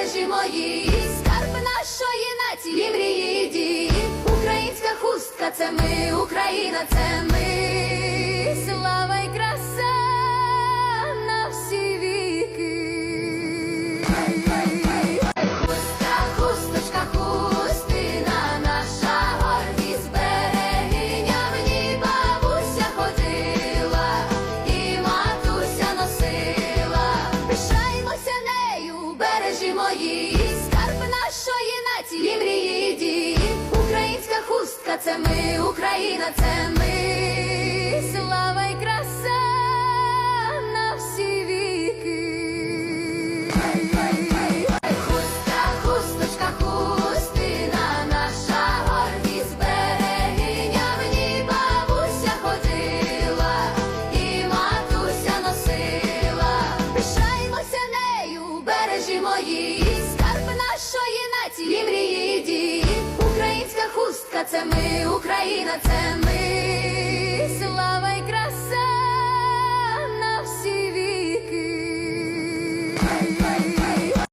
мережі мої, скарб нашої нації, мрії, дії Українська хустка, це ми, Україна, це ми. Бережімо мої, скарби нашої нації, мрії дії. Українська хустка, це ми, Україна, це ми. Межі мої, скарб нашої нації, мрії ді, Українська хустка, це ми, Україна, це ми, слава й краса на всі віки.